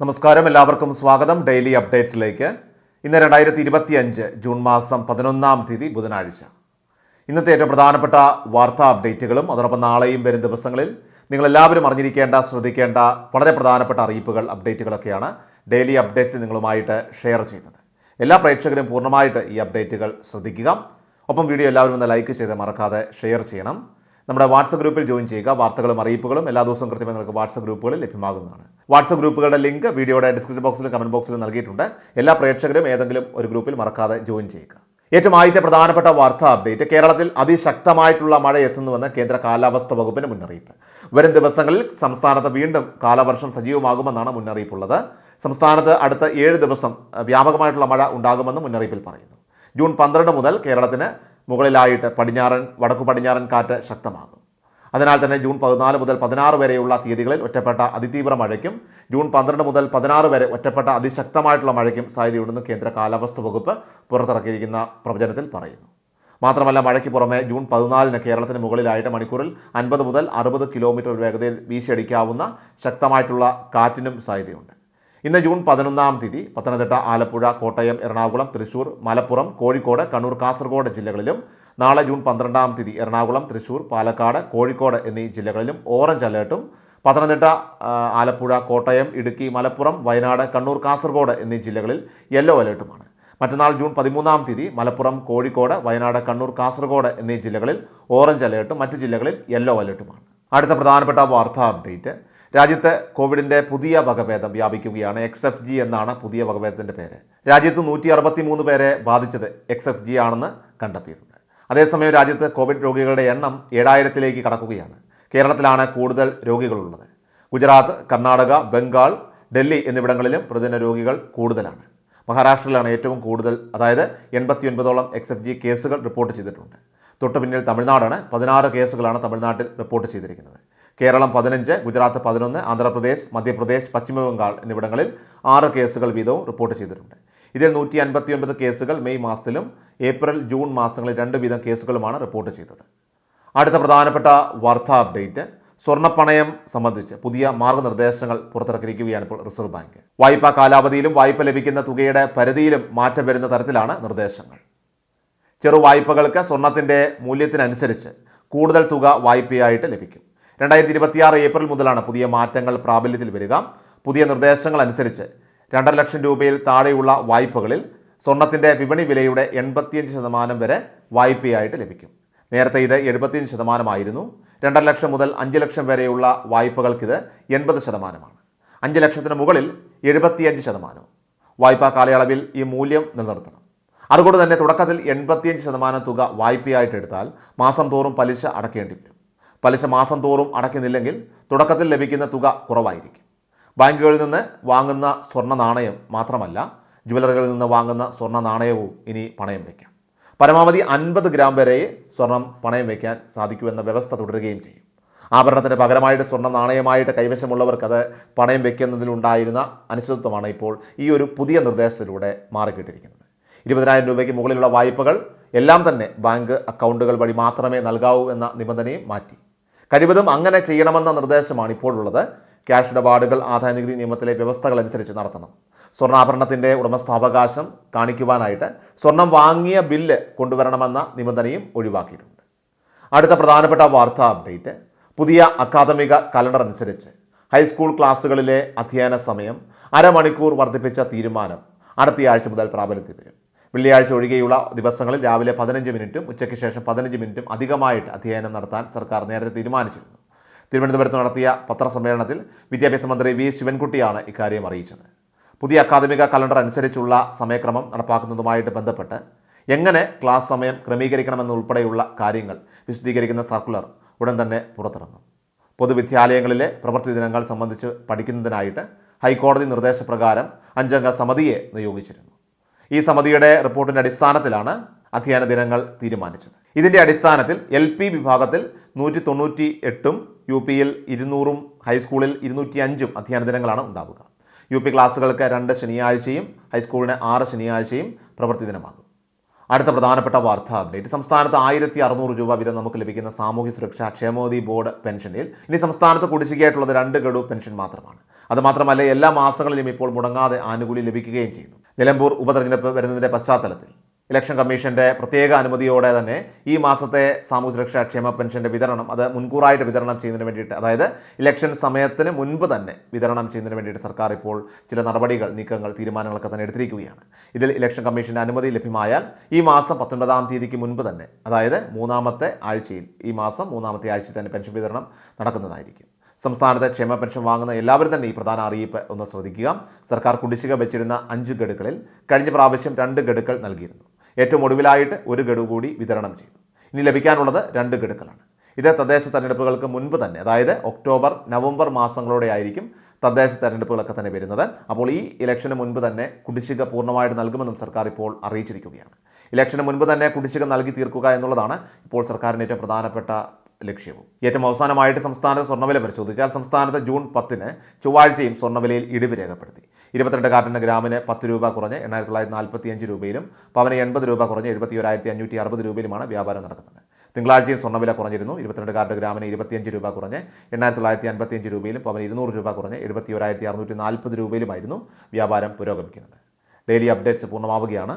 നമസ്കാരം എല്ലാവർക്കും സ്വാഗതം. ഡെയിലി അപ്ഡേറ്റ്സിലേക്ക്. ഇന്ന് രണ്ടായിരത്തി ഇരുപത്തി അഞ്ച് ജൂൺ മാസം പതിനൊന്നാം തീയതി ബുധനാഴ്ച. ഇന്നത്തെ ഏറ്റവും പ്രധാനപ്പെട്ട വാർത്താ അപ്ഡേറ്റുകളും അതോടൊപ്പം നാളെയും വരും ദിവസങ്ങളിൽ നിങ്ങളെല്ലാവരും അറിഞ്ഞിരിക്കേണ്ട ശ്രദ്ധിക്കേണ്ട വളരെ പ്രധാനപ്പെട്ട അറിയിപ്പുകൾ അപ്ഡേറ്റുകളൊക്കെയാണ് ഡെയിലി അപ്ഡേറ്റ്സ് നിങ്ങളുമായിട്ട് ഷെയർ ചെയ്യുന്നത്. എല്ലാ പ്രേക്ഷകരും പൂർണമായിട്ട് ഈ അപ്ഡേറ്റുകൾ ശ്രദ്ധിക്കുക. ഒപ്പം വീഡിയോ എല്ലാവരും ഒന്ന് ലൈക്ക് ചെയ്ത് മറക്കാതെ ഷെയർ ചെയ്യണം. നമ്മുടെ വാട്സപ്പ് ഗ്രൂപ്പിൽ ജോയിൻ ചെയ്യുക. വാർത്തകളും അറിയിപ്പുകളും എല്ലാ ദിവസവും കൃത്യമായി നിങ്ങൾക്ക് വാട്സപ്പ് ഗ്രൂപ്പുകളിൽ ലഭ്യമാകുന്നതാണ്. വാട്സപ്പ് ഗ്രൂപ്പുകളുടെ ലിങ്ക് വീഡിയോയുടെ ഡിസ്ക്രിപ്ഷൻ ബോക്സിലും കമന്റ് ബോക്സിലും നൽകിയിട്ടുണ്ട്. എല്ലാ പ്രേക്ഷകരും ഏതെങ്കിലും ഒരു ഗ്രൂപ്പിൽ മറക്കാതെ ജോയിൻ ചെയ്യുക. ഏറ്റവും ആദ്യത്തെ പ്രധാനപ്പെട്ട വാർത്താ അപ്ഡേറ്റ്. കേരളത്തിൽ അതിശക്തമായിട്ടുള്ള മഴ എത്തുന്നുവെന്ന് കേന്ദ്ര കാലാവസ്ഥ വകുപ്പിന്റെ മുന്നറിയിപ്പ്. വരും ദിവസങ്ങളിൽ സംസ്ഥാനത്ത് വീണ്ടും കാലവർഷം സജീവമാകുമെന്നാണ് മുന്നറിയിപ്പുള്ളത്. സംസ്ഥാനത്ത് അടുത്ത ഏഴ് ദിവസം വ്യാപകമായിട്ടുള്ള മഴ ഉണ്ടാകുമെന്ന് മുന്നറിയിപ്പിൽ പറയുന്നു. ജൂൺ പന്ത്രണ്ട് മുതൽ കേരളത്തിന് മുകളിലായിട്ട് പടിഞ്ഞാറൻ വടക്കു പടിഞ്ഞാറൻ കാറ്റ് ശക്തമാകും. അതിനാൽ തന്നെ ജൂൺ പതിനാല് മുതൽ പതിനാറ് വരെയുള്ള തീയതികളിൽ ഒറ്റപ്പെട്ട അതിതീവ്ര മഴയ്ക്കും ജൂൺ പന്ത്രണ്ട് മുതൽ പതിനാറ് വരെ ഒറ്റപ്പെട്ട അതിശക്തമായിട്ടുള്ള മഴയ്ക്കും സാധ്യതയുണ്ടെന്ന് കേന്ദ്ര കാലാവസ്ഥ വകുപ്പ് പുറത്തിറക്കിയിരിക്കുന്ന പ്രവചനത്തിൽ പറയുന്നു. മാത്രമല്ല മഴയ്ക്ക് പുറമെ ജൂൺ പതിനാലിന് കേരളത്തിന് മുകളിലായിട്ട് മണിക്കൂറിൽ അൻപത് മുതൽ അറുപത് കിലോമീറ്റർ വേഗതയിൽ വീശിയടിക്കാവുന്ന ശക്തമായിട്ടുള്ള കാറ്റിനും സാധ്യതയുണ്ട്. ഇന്ന് ജൂൺ പതിനൊന്നാം തീയതി പത്തനംതിട്ട ആലപ്പുഴ കോട്ടയം എറണാകുളം തൃശൂർ മലപ്പുറം കോഴിക്കോട് കണ്ണൂർ കാസർഗോഡ് ജില്ലകളിലും നാളെ ജൂൺ പന്ത്രണ്ടാം തീയതി എറണാകുളം തൃശൂർ പാലക്കാട് കോഴിക്കോട് എന്നീ ജില്ലകളിലും ഓറഞ്ച് അലേർട്ടും. പത്തനംതിട്ട ആലപ്പുഴ കോട്ടയം ഇടുക്കി മലപ്പുറം വയനാട് കണ്ണൂർ കാസർഗോഡ് എന്നീ ജില്ലകളിൽ യെല്ലോ അലേർട്ടുമാണ്. മറ്റന്നാൾ ജൂൺ പതിമൂന്നാം തീയതി മലപ്പുറം കോഴിക്കോട് വയനാട് കണ്ണൂർ കാസർഗോഡ് എന്നീ ജില്ലകളിൽ ഓറഞ്ച് അലേർട്ടും. മറ്റു ജില്ലകളിൽ യെല്ലോ അലേർട്ടുമാണ്. അടുത്ത പ്രധാനപ്പെട്ട വാർത്താ അപ്ഡേറ്റ് രാജ്യത്ത് കോവിഡിന്റെ പുതിയ വകഭേദം വ്യാപിക്കുകയാണ്. എക്സ് എഫ് ജി എന്നാണ് പുതിയ വകഭേദത്തിന്റെ പേര്. രാജ്യത്ത് നൂറ്റി അറുപത്തി മൂന്ന് പേരെ ബാധിച്ചത് എക്സ് എഫ് ജി ആണെന്ന് കണ്ടെത്തിയിട്ടുണ്ട്. അതേസമയം രാജ്യത്ത് കോവിഡ് രോഗികളുടെ എണ്ണം ഏഴായിരത്തിലേക്ക് കടക്കുകയാണ്. കേരളത്തിലാണ് കൂടുതൽ രോഗികളുള്ളത്. ഗുജറാത്ത് കർണാടക ബംഗാൾ ഡൽഹി എന്നിവിടങ്ങളിലും പ്രതിദിന രോഗികൾ കൂടുതലാണ്. മഹാരാഷ്ട്രയിലാണ് ഏറ്റവും കൂടുതൽ അതായത് എൺപത്തി ഒൻപതോളം എക്സ് എഫ് ജി കേസുകൾ റിപ്പോർട്ട് ചെയ്തിട്ടുണ്ട്. തൊട്ടുപിന്നിൽ തമിഴ്നാടാണ് പതിനാറ് കേസുകളാണ് തമിഴ്നാട്ടിൽ റിപ്പോർട്ട് ചെയ്തിരിക്കുന്നത്. കേരളം പതിനഞ്ച് ഗുജറാത്ത് പതിനൊന്ന് ആന്ധ്രാപ്രദേശ് മധ്യപ്രദേശ് പശ്ചിമ ബംഗാൾ എന്നിവിടങ്ങളിൽ ആറ് കേസുകൾ വീതവും റിപ്പോർട്ട് ചെയ്തിട്ടുണ്ട്. ഇതിൽ നൂറ്റി അൻപത്തി ഒൻപത് കേസുകൾ മെയ് മാസത്തിലും ഏപ്രിൽ ജൂൺ മാസങ്ങളിൽ രണ്ട് വീതം കേസുകളുമാണ് റിപ്പോർട്ട് ചെയ്തത്. അടുത്ത പ്രധാനപ്പെട്ട വാർത്താ അപ്ഡേറ്റ് സ്വർണപ്പണയം സംബന്ധിച്ച് പുതിയ മാർഗനിർദ്ദേശങ്ങൾ പുറത്തിറക്കിയിരിക്കുകയാണ് ഇപ്പോൾ റിസർവ് ബാങ്ക്. വായ്പാ കാലാവധിയിലും വായ്പ ലഭിക്കുന്ന തുകയുടെ പരിധിയിലും മാറ്റം വരുന്ന തരത്തിലാണ് നിർദ്ദേശങ്ങൾ. ചെറു വായ്പകൾക്ക് സ്വർണത്തിന്റെ മൂല്യത്തിനനുസരിച്ച് കൂടുതൽ തുക വായ്പയായിട്ട് ലഭിക്കും. രണ്ടായിരത്തി ഇരുപത്തിയാറ് ഏപ്രിൽ മുതലാണ് പുതിയ മാറ്റങ്ങൾ പ്രാബല്യത്തിൽ വരിക. പുതിയ നിർദ്ദേശങ്ങൾ അനുസരിച്ച് രണ്ടര ലക്ഷം രൂപയിൽ താഴെയുള്ള വായ്പകളിൽ സ്വർണത്തിന്റെ വിപണി വിലയുടെ എൺപത്തിയഞ്ച് ശതമാനം വരെ വായ്പയായിട്ട് ലഭിക്കും. നേരത്തെ ഇത് എഴുപത്തിയഞ്ച് ശതമാനമായിരുന്നു. രണ്ടര ലക്ഷം മുതൽ അഞ്ച് ലക്ഷം വരെയുള്ള വായ്പകൾക്കിത് എൺപത് ശതമാനമാണ്. അഞ്ച് ലക്ഷത്തിന് മുകളിൽ എഴുപത്തിയഞ്ച് ശതമാനവും വായ്പാ കാലയളവിൽ ഈ മൂല്യം നിലനിർത്തണം. അതുകൊണ്ട് തന്നെ തുടക്കത്തിൽ എൺപത്തിയഞ്ച് ശതമാനം തുക വായ്പയായിട്ട് എടുത്താൽ മാസം തോറും പലിശ അടക്കേണ്ടി വരും. പലിശ മാസം തോറും അടയ്ക്കുന്നില്ലെങ്കിൽ തുടക്കത്തിൽ ലഭിക്കുന്ന തുക കുറവായിരിക്കും. ബാങ്കുകളിൽ നിന്ന് വാങ്ങുന്ന സ്വർണ നാണയം മാത്രമല്ല ജ്വല്ലറികളിൽ നിന്ന് വാങ്ങുന്ന സ്വർണ നാണയവും ഇനി പണയം വയ്ക്കാം പരമാവധി അൻപത് ഗ്രാം വരെ സ്വർണം പണയം വയ്ക്കാൻ സാധിക്കുമെന്ന വ്യവസ്ഥ തുടരുകയും ചെയ്യും. ആഭരണത്തിന് പകരമായിട്ട് സ്വർണ നാണയമായിട്ട് കൈവശമുള്ളവർക്ക് അത് പണയം വയ്ക്കുന്നതിലുണ്ടായിരുന്ന അനിശ്ചിതത്വമാണ് ഇപ്പോൾ ഈ ഒരു പുതിയ നിർദ്ദേശത്തിലൂടെ മാറിക്കിട്ടിരിക്കുന്നത്. ഇരുപതിനായിരം രൂപയ്ക്ക് മുകളിലുള്ള വായ്പകൾ എല്ലാം തന്നെ ബാങ്ക് അക്കൗണ്ടുകൾ വഴി മാത്രമേ നൽകാവൂ എന്ന നിബന്ധനയും മാറ്റി. കഴിവതും അങ്ങനെ ചെയ്യണമെന്ന നിർദ്ദേശമാണ് ഇപ്പോഴുള്ളത്. ക്യാഷ് ഇടപാടുകൾ ആദായനികുതി നിയമത്തിലെ വ്യവസ്ഥകൾ അനുസരിച്ച് നടത്തണം. സ്വർണാഭരണത്തിന്റെ ഉടമസ്ഥാവകാശം കാണിക്കുവാനായിട്ട് സ്വർണം വാങ്ങിയ ബില്ല് കൊണ്ടുവരണമെന്ന നിബന്ധനയും ഒഴിവാക്കിയിട്ടുണ്ട്. അടുത്ത പ്രധാനപ്പെട്ട വാർത്താ അപ്ഡേറ്റ്. പുതിയ അക്കാദമിക കലണ്ടർ അനുസരിച്ച് ഹൈസ്കൂൾ ക്ലാസ്സുകളിലെ അധ്യയന സമയം അരമണിക്കൂർ വർദ്ധിപ്പിച്ച തീരുമാനം അടുത്തയാഴ്ച മുതൽ പ്രാബല്യത്തിൽ വരും. വെള്ളിയാഴ്ച ഒഴികെയുള്ള ദിവസങ്ങളിൽ രാവിലെ പതിനഞ്ച് മിനിറ്റും ഉച്ചയ്ക്ക് ശേഷം പതിനഞ്ച് മിനിറ്റും അധികമായിട്ട് അധ്യയനം നടത്താൻ സർക്കാർ നേരത്തെ തീരുമാനിച്ചിരുന്നു. തിരുവനന്തപുരത്ത് നടത്തിയ പത്രസമ്മേളനത്തിൽ വിദ്യാഭ്യാസ മന്ത്രി വി. ശിവൻകുട്ടിയാണ് ഇക്കാര്യം അറിയിച്ചത്. പുതിയ അക്കാദമിക കലണ്ടർ അനുസരിച്ചുള്ള സമയക്രമം നടപ്പാക്കുന്നതുമായിട്ട് ബന്ധപ്പെട്ട് എങ്ങനെ ക്ലാസ് സമയം ക്രമീകരിക്കണമെന്നുൾപ്പെടെയുള്ള കാര്യങ്ങൾ വിശദീകരിക്കുന്ന സർക്കുലർ ഉടൻ തന്നെ പുറത്തിറങ്ങും. പൊതുവിദ്യാലയങ്ങളിലെ പ്രവൃത്തി ദിനങ്ങൾ സംബന്ധിച്ച് പഠിക്കുന്നതിനായിട്ട് ഹൈക്കോടതി നിർദ്ദേശപ്രകാരം അഞ്ചംഗ സമിതിയെ നിയോഗിച്ചിരുന്നു. ഈ സമിതിയുടെ റിപ്പോർട്ടിന്റെ അടിസ്ഥാനത്തിലാണ് അധ്യയന ദിനങ്ങൾ തീരുമാനിച്ചത്. ഇതിന്റെ അടിസ്ഥാനത്തിൽ എൽ പി വിഭാഗത്തിൽ നൂറ്റി തൊണ്ണൂറ്റി എട്ടും യു പിയിൽ ഇരുന്നൂറും ഹൈസ്കൂളിൽ ഇരുന്നൂറ്റി അഞ്ചും അധ്യയന ദിനങ്ങളാണ് ഉണ്ടാവുക. യു പി ക്ലാസ്സുകൾക്ക് രണ്ട് ശനിയാഴ്ചയും ഹൈസ്കൂളിന് ആറ് ശനിയാഴ്ചയും പ്രവൃത്തി ദിനമാകും. അടുത്ത പ്രധാനപ്പെട്ട വാർത്താ അപ്ഡേറ്റ്. സംസ്ഥാനത്ത് ആയിരത്തി അറുന്നൂറ് രൂപ വീതം നമുക്ക് ലഭിക്കുന്ന സാമൂഹ്യ സുരക്ഷാ ക്ഷേമോദി ബോർഡ് പെൻഷനിൽ ഇനി സംസ്ഥാനത്ത് കുടിശ്ശികയായിട്ടുള്ളത് രണ്ട് ഗഡു പെൻഷൻ മാത്രമാണ്. അതുമാത്രമല്ല എല്ലാ മാസങ്ങളിലും ഇപ്പോൾ മുടങ്ങാതെ ആനുകൂല്യം ലഭിക്കുകയും ചെയ്യുന്നു. നിലമ്പൂർ ഉപതെരഞ്ഞെടുപ്പ് വരുന്നതിന്റെ പശ്ചാത്തലത്തിൽ ഇലക്ഷൻ കമ്മീഷന്റെ പ്രത്യേക അനുമതിയോടെ തന്നെ ഈ മാസത്തെ സാമൂഹ്യ സുരക്ഷാ ക്ഷേമ പെൻഷന്റെ വിതരണം അത് മുൻകൂറായിട്ട് വിതരണം ചെയ്യുന്നതിന് വേണ്ടിയിട്ട് അതായത് ഇലക്ഷൻ സമയത്തിന് മുൻപ് തന്നെ വിതരണം ചെയ്യുന്നതിന് വേണ്ടിയിട്ട് സർക്കാർ ഇപ്പോൾ ചില നടപടികൾ നീക്കങ്ങൾ തീരുമാനങ്ങളൊക്കെ തന്നെ എടുത്തിരിക്കുകയാണ്. ഇതിൽ ഇലക്ഷൻ കമ്മീഷന്റെ അനുമതി ലഭ്യമായാൽ ഈ മാസം പത്തൊൻപതാം തീയതിക്ക് മുൻപ് തന്നെ അതായത് മൂന്നാമത്തെ ആഴ്ചയിൽ ഈ മാസം മൂന്നാമത്തെ ആഴ്ചയിൽ തന്നെ പെൻഷൻ വിതരണം നടക്കുന്നതായിരിക്കും. സംസ്ഥാനത്തെ ക്ഷേമ പെൻഷൻ വാങ്ങുന്ന എല്ലാവരും തന്നെ ഈ പ്രധാന അറിയിപ്പ് ഒന്ന് ശ്രദ്ധിക്കുക. സർക്കാർ കുടിശ്ശിക വെച്ചിരുന്ന അഞ്ച് ഗഡുക്കളിൽ കഴിഞ്ഞ പ്രാവശ്യം രണ്ട് ഗഡുക്കൾ നൽകിയിരുന്നു. ഏറ്റവും ഒടുവിലായിട്ട് ഒരു ഗഡു കൂടി വിതരണം ചെയ്തു. ഇനി ലഭിക്കാനുള്ളത് രണ്ട് ഗഡുക്കളാണ്. ഇത് തദ്ദേശ തെരഞ്ഞെടുപ്പുകൾക്ക് മുൻപ് തന്നെ അതായത് ഒക്ടോബർ നവംബർ മാസങ്ങളോടെ ആയിരിക്കും തദ്ദേശ തെരഞ്ഞെടുപ്പുകളൊക്കെ തന്നെ വരുന്നത്. അപ്പോൾ ഈ ഇലക്ഷന് മുൻപ് തന്നെ കുടിശ്ശിക പൂർണമായിട്ട് നൽകുമെന്നും സർക്കാർ ഇപ്പോൾ അറിയിച്ചിരിക്കുകയാണ്. ഇലക്ഷന് മുൻപ് തന്നെ കുടിശ്ശിക നൽകി തീർക്കുക എന്നുള്ളതാണ് ഇപ്പോൾ സർക്കാരിന്റെ ഏറ്റവും പ്രധാനപ്പെട്ട ലക്ഷ്യവും. ഏറ്റവും അവസാനമായിട്ട് സംസ്ഥാനത്ത് സ്വർണവില പരിശോധിച്ചാൽ സംസ്ഥാനത്ത് ജൂൺ പത്തിന് ചൊവ്വാഴ്ചയും സ്വർണവിലയിൽ ഇടിവ് രേഖപ്പെടുത്തി. ഇരുപത്തിരണ്ട് കാരറ്റിന് ഗ്രാമിന് പത്ത് രൂപ കുറഞ്ഞ് എണ്ണായിരത്തി തൊള്ളായിരത്തി നാൽപ്പത്തി അഞ്ച് രൂപയിലും പവന് എൺപത് രൂപ കുറഞ്ഞ് എഴുപത്തി ഒരായിരത്തി അഞ്ഞൂറ്റി അറുപത് രൂപയിലുമാണ് വ്യാപാരം നടക്കുന്നത്. തിങ്കളാഴ്ചയും സ്വർണവില കുറഞ്ഞിരുന്നു. ഇരുപത്തിരണ്ട് കാരറ്റ് ഗ്രാമിന് ഇരുപത്തിയഞ്ച് രൂപ കുറഞ്ഞ് എണ്ണായിരത്തി തൊള്ളായിരത്തി അൻപത്തിയഞ്ച് രൂപയിലും പവന് ഇരുന്നൂറ് രൂപ കുറഞ്ഞ് എഴുപത്തി ഒരായിരത്തി അറുന്നൂറ്റി നാൽപ്പത് രൂപയിലുമായിരുന്നു വ്യാപാരം പുരോഗമിക്കുന്നത്. Daily updates പൂർണമാവുകയാണ്.